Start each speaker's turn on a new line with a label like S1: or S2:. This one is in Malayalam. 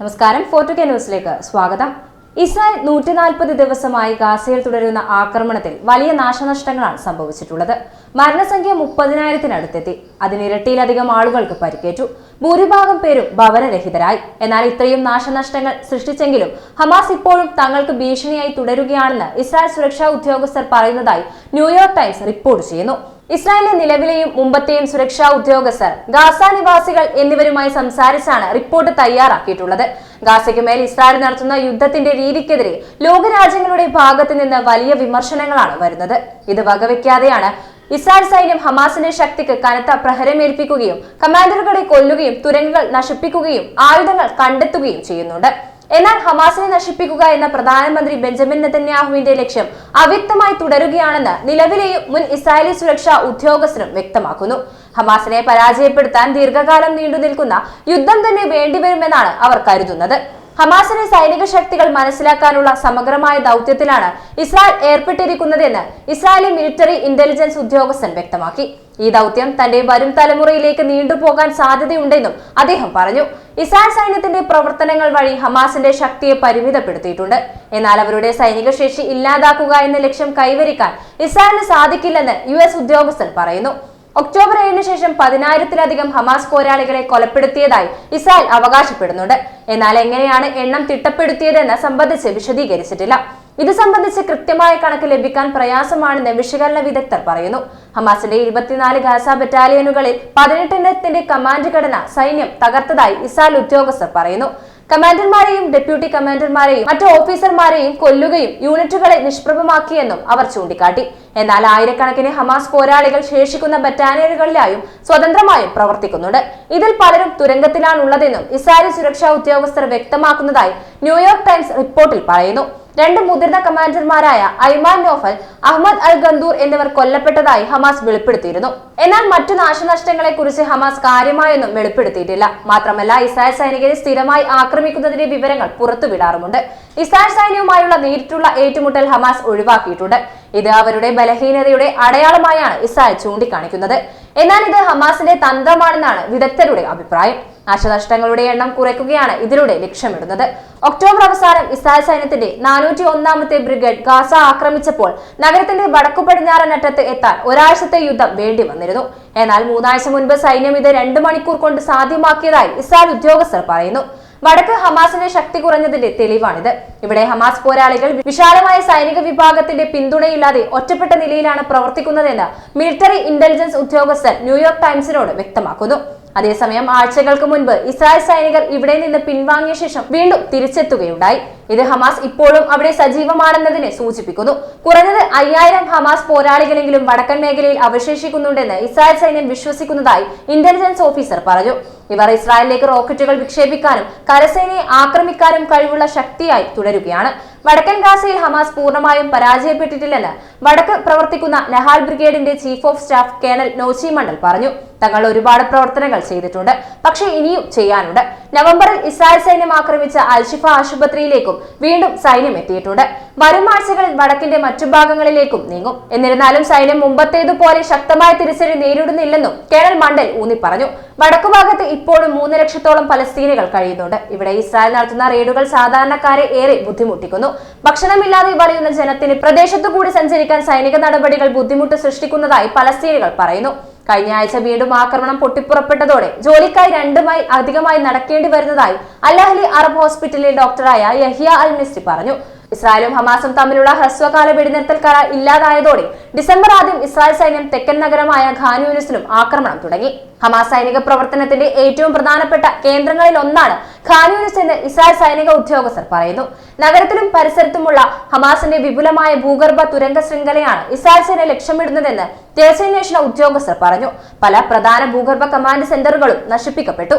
S1: നമസ്കാരം ഫോർട്ടു കെ ന്യൂസിലേക്ക് സ്വാഗതം. ഇസ്രായേൽ നൂറ്റി നാൽപ്പത് ദിവസമായി ഗാസയിൽ തുടരുന്ന ആക്രമണത്തിൽ വലിയ നാശനഷ്ടങ്ങളാണ് സംഭവിച്ചിട്ടുള്ളത്. മരണസംഖ്യ മുപ്പതിനായിരത്തിനടുത്തെത്തി. അതിനിരട്ടിയിലധികം ആളുകൾക്ക് പരിക്കേറ്റു. ഭൂരിഭാഗം പേരും ഭവനരഹിതരായി. എന്നാൽ ഇത്രയും നാശനഷ്ടങ്ങൾ സൃഷ്ടിച്ചെങ്കിലും ഹമാസ് ഇപ്പോഴും തങ്ങൾക്ക് ഭീഷണിയായി തുടരുകയാണെന്ന് ഇസ്രായേൽ സുരക്ഷാ ഉദ്യോഗസ്ഥർ പറയുന്നതായി ന്യൂയോർക്ക് ടൈംസ് റിപ്പോർട്ട് ചെയ്യുന്നു. ഇസ്രായേലിലെ നിലവിലെയും മുമ്പത്തെയും സുരക്ഷാ ഉദ്യോഗസ്ഥർ ഗാസ നിവാസികൾ എന്നിവരുമായി സംസാരിച്ചാണ് റിപ്പോർട്ട് തയ്യാറാക്കിയിട്ടുള്ളത്. ഗാസയ്ക്ക് മേൽ ഇസ്രായേൽ നടത്തുന്ന യുദ്ധത്തിന്റെ രീതിക്കെതിരെ ലോകരാജ്യങ്ങളുടെ ഭാഗത്ത് നിന്ന് വലിയ വിമർശനങ്ങളാണ് വരുന്നത്. ഇത് വകവെക്കാതെയാണ് ഇസ്രായേൽ സൈന്യം ഹമാസിന്റെ ശക്തിക്ക് കനത്ത പ്രഹരമേൽപ്പിക്കുകയും കമാൻഡറുകളെ കൊല്ലുകയും തുരങ്കങ്ങൾ നശിപ്പിക്കുകയും ആയുധങ്ങൾ കണ്ടെത്തുകയും ചെയ്യുന്നുണ്ട്. എന്നാൽ ഹമാസിനെ നശിപ്പിക്കുക എന്ന പ്രധാനമന്ത്രി ബെഞ്ചമിൻ നെതന്യാഹുവിന്റെ ലക്ഷ്യം അവ്യക്തമായി തുടരുകയാണെന്ന് നിലവിലെ മുൻ ഇസ്രായേലി സുരക്ഷാ ഉദ്യോഗസ്ഥരും വ്യക്തമാക്കുന്നു. ഹമാസിനെ പരാജയപ്പെടുത്താൻ ദീർഘകാലം നീണ്ടു നിൽക്കുന്ന യുദ്ധം തന്നെ വേണ്ടിവരുമെന്നാണ് അവർ കരുതുന്നത്. ഹമാസിനെ സൈനിക ശക്തികൾ മനസ്സിലാക്കാനുള്ള സമഗ്രമായ ദൗത്യത്തിലാണ് ഇസ്രായേൽ ഏർപ്പെട്ടിരിക്കുന്നതെന്ന് ഇസ്രായേലി മിലിറ്ററി ഇന്റലിജൻസ് ഉദ്യോഗസ്ഥൻ വ്യക്തമാക്കി. ഈ ദൗത്യം തന്റെ വരും തലമുറയിലേക്ക് നീണ്ടുപോകാൻ സാധ്യതയുണ്ടെന്നും അദ്ദേഹം പറഞ്ഞു. ഇസ്രായേൽ സൈന്യത്തിന്റെ പ്രവർത്തനങ്ങൾ വഴി ഹമാസിന്റെ ശക്തിയെ പരിമിതപ്പെടുത്തിയിട്ടുണ്ട്. എന്നാൽ അവരുടെ സൈനിക ശേഷി ഇല്ലാതാക്കുക എന്ന ലക്ഷ്യം കൈവരിക്കാൻ ഇസ്രായേലിന് സാധിക്കില്ലെന്ന് യു ഉദ്യോഗസ്ഥൻ പറയുന്നു. ഒക്ടോബർ ഏഴിന് ശേഷം പതിനായിരത്തിലധികം ഹമാസ് പോരാളികളെ കൊലപ്പെടുത്തിയതായി ഇസ്രായേൽ അവകാശപ്പെടുന്നുണ്ട്. എന്നാൽ എങ്ങനെയാണ് എണ്ണം തിട്ടപ്പെടുത്തിയതെന്ന് സംബന്ധിച്ച് വിശദീകരിച്ചിട്ടില്ല. ഇത് സംബന്ധിച്ച് കൃത്യമായ കണക്ക് ലഭിക്കാൻ പ്രയാസമാണെന്ന് വിശകലന വിദഗ്ധർ പറയുന്നു. ഹമാസിന്റെ ഇരുപത്തിനാല് ഗാസ ബറ്റാലിയനുകളിൽ പതിനെട്ടെണ്ണത്തിന്റെ കമാൻഡ് ഘടന സൈന്യം തകർത്തതായി ഇസ്രായേൽ ഉദ്യോഗസ്ഥർ പറയുന്നു. കമാൻഡർമാരെയും ഡെപ്യൂട്ടി കമാൻഡർമാരെയും മറ്റു ഓഫീസർമാരെയും കൊല്ലുകയും യൂണിറ്റുകളെ നിഷ്പ്രഭമാക്കിയെന്നും അവർ ചൂണ്ടിക്കാട്ടി. എന്നാൽ ആയിരക്കണക്കിന് ഹമാസ് പോരാളികൾ ശേഷിക്കുന്ന ബറ്റാലിയനുകളിലായും സ്വതന്ത്രമായും പ്രവർത്തിക്കുന്നുണ്ട്. ഇതിൽ പലരും തുരങ്കത്തിലാണുള്ളതെന്നും ഇസ്രായേൽ സുരക്ഷാ ഉദ്യോഗസ്ഥർ വ്യക്തമാക്കുന്നതായി ന്യൂയോർക്ക് ടൈംസ് റിപ്പോർട്ടിൽ പറയുന്നു. രണ്ട് മുതിർന്ന കമാൻഡർമാരായ ഐമാൻ നോഫൽ അഹമ്മദ് അൽ ഗന്ദൂർ എന്നിവർ കൊല്ലപ്പെട്ടതായി ഹമാസ് വെളിപ്പെടുത്തിയിരുന്നു. എന്നാൽ മറ്റു നാശനഷ്ടങ്ങളെ കുറിച്ച് ഹമാസ് കാര്യമായൊന്നും വെളിപ്പെടുത്തിയിട്ടില്ല. മാത്രമല്ല ഇസ്രായേൽ സൈനികരെ സ്ഥിരമായി ആക്രമിക്കുന്നതിന്റെ വിവരങ്ങൾ പുറത്തുവിടാറുമുണ്ട്. ഇസ്രായേൽ സൈന്യവുമായുള്ള നേരിട്ടുള്ള ഏറ്റുമുട്ടൽ ഹമാസ് ഒഴിവാക്കിയിട്ടുണ്ട്. ഇത് അവരുടെ ബലഹീനതയുടെ അടയാളമായാണ് ഇസ്രായേൽ ചൂണ്ടിക്കാണിക്കുന്നത്. എന്നാൽ ഇത് ഹമാസിന്റെ തന്ത്രമാണെന്നാണ് വിദഗ്ധരുടെ അഭിപ്രായം. നാശനഷ്ടങ്ങളുടെ എണ്ണം കുറയ്ക്കുകയാണ് ഇതിലൂടെ ലക്ഷ്യമിടുന്നത്. ഒക്ടോബർ അവസാനം ഇസ്രായേൽ സൈന്യത്തിന്റെ നാനൂറ്റി ഒന്നാമത്തെ ബ്രിഗേഡ് ഗാസ ആക്രമിച്ചപ്പോൾ നഗരത്തിന്റെ വടക്കു പടിഞ്ഞാറൻ അറ്റത്ത് എത്താൻ ഒരാഴ്ചത്തെ യുദ്ധം വേണ്ടി വന്നിരുന്നു. എന്നാൽ മൂന്നാഴ്ച മുൻപ് സൈന്യം ഇത് രണ്ട് മണിക്കൂർ കൊണ്ട് സാധ്യമാക്കിയതായി ഇസ്രായേൽ ഉദ്യോഗസ്ഥർ പറയുന്നു. വടക്ക് ഹമാസിന്റെ ശക്തി കുറഞ്ഞതിന്റെ തെളിവാണിത്. ഇവിടെ ഹമാസ് പോരാളികൾ വിശാലമായ സൈനിക വിഭാഗത്തിന്റെ പിന്തുണയില്ലാതെ ഒറ്റപ്പെട്ട നിലയിലാണ് പ്രവർത്തിക്കുന്നതെന്ന് മിലിറ്ററി ഇന്റലിജൻസ് ഉദ്യോഗസ്ഥർ ന്യൂയോർക്ക് ടൈംസിനോട് വ്യക്തമാക്കുന്നു. അതേസമയം ആഴ്ചകൾക്ക് മുൻപ് ഇസ്രായേൽ സൈനികർ ഇവിടെ നിന്ന് പിൻവാങ്ങിയ ശേഷം വീണ്ടും തിരിച്ചെത്തുകയുണ്ടായി. ഇത് ഹമാസ് ഇപ്പോഴും അവിടെ സജീവമാണെന്നതിനെ സൂചിപ്പിക്കുന്നു. കുറഞ്ഞത് അയ്യായിരം ഹമാസ് പോരാളികളെങ്കിലും വടക്കൻ മേഖലയിൽ അവശേഷിക്കുന്നുണ്ടെന്ന് ഇസ്രായേൽ സൈന്യം വിശ്വസിക്കുന്നതായി ഇന്റലിജൻസ് ഓഫീസർ പറഞ്ഞു. ഇവർ ഇസ്രായേലിലേക്ക് റോക്കറ്റുകൾ വിക്ഷേപിക്കാനും കരസേനയെ ആക്രമിക്കാനും കഴിവുള്ള ശക്തിയായി തുടരുകയാണ്. വടക്കൻ ഗാസയിൽ ഹമാസ് പൂർണമായും പരാജയപ്പെട്ടിട്ടില്ലെന്ന് വടക്ക് പ്രവർത്തിക്കുന്ന നഹാൽ ബ്രിഗേഡിന്റെ ചീഫ് ഓഫ് സ്റ്റാഫ് കേണൽ നോച്ചി മണ്ഡൽ പറഞ്ഞു. തങ്ങൾ ഒരുപാട് പ്രവർത്തനങ്ങൾ ചെയ്തിട്ടുണ്ട്. പക്ഷേ ഇനിയും ചെയ്യാനുണ്ട്. നവംബറിൽ ഇസ്രായേൽ സൈന്യം ആക്രമിച്ച അൽഷിഫ ആശുപത്രിയിലേക്കും വീണ്ടും സൈന്യം എത്തിയിട്ടുണ്ട്. വരും ആഴ്ചകളിൽ വടക്കിന്റെ മറ്റു ഭാഗങ്ങളിലേക്കും നീങ്ങും. എന്നിരുന്നാലും സൈന്യം മുമ്പത്തേതുപോലെ ശക്തമായ തിരിച്ചടി നേരിടുന്നില്ലെന്നും കേണൽ മണ്ഡൽ ഊന്നി പറഞ്ഞു. വടക്കുഭാഗത്ത് ഇപ്പോഴും മൂന്ന് ലക്ഷത്തോളം പലസ്തീനികൾ കഴിയുന്നുണ്ട്. ഇവിടെ ഇസ്രായേൽ നടത്തുന്ന റെയ്ഡുകൾ സാധാരണക്കാരെ ഏറെ ബുദ്ധിമുട്ടിക്കുന്നു. ഭക്ഷണമില്ലാതെ വലയുന്ന ജനത്തിന് പ്രദേശത്തു കൂടി സഞ്ചരിക്കാൻ സൈനിക നടപടികൾ ബുദ്ധിമുട്ട് സൃഷ്ടിക്കുന്നതായി പലസ്തീനികൾ പറയുന്നു. കഴിഞ്ഞ ആഴ്ച വീണ്ടും ആക്രമണം പൊട്ടിപ്പുറപ്പെട്ടതോടെ ജോലിക്കായി രണ്ടുമായി അധികമായി നടക്കേണ്ടി വരുന്നതായി അലഹലി അറബ് ഹോസ്പിറ്റലിലെ ഡോക്ടറായ യഹിയ അൽ മിസ്റ്റി പറഞ്ഞു. ഇസ്രായേലും ഹമാസും തമ്മിലുള്ള ഹ്രസ്വകാല വെടിനിർത്തൽ കരാർ ഇല്ലാതായതോടെ ഡിസംബർ ആദ്യം ഇസ്രായേൽ സൈന്യം തെക്കൻ നഗരമായ ഖാനൂനിസിലും ആക്രമണം തുടങ്ങി. ഹമാസ് സൈനിക പ്രവർത്തനത്തിന്റെ ഏറ്റവും പ്രധാനപ്പെട്ട കേന്ദ്രങ്ങളിൽ ഒന്നാണ് എന്ന് ഇസ്രായേൽ സൈനിക ഉദ്യോഗസ്ഥർ പറയുന്നു. നഗരത്തിലും പരിസരത്തുമുള്ള ഹമാസിന്റെ വിപുലമായ ഭൂഗർഭ തുരങ്ക ശൃംഖലയാണ് ഇസ്രായേൽ സേന ലക്ഷ്യമിടുന്നതെന്ന് രഹസ്യാന്വേഷണ ഉദ്യോഗസ്ഥർ പറഞ്ഞു. പല പ്രധാന ഭൂഗർഭ കമാൻഡ് സെന്ററുകളും നശിപ്പിക്കപ്പെട്ടു.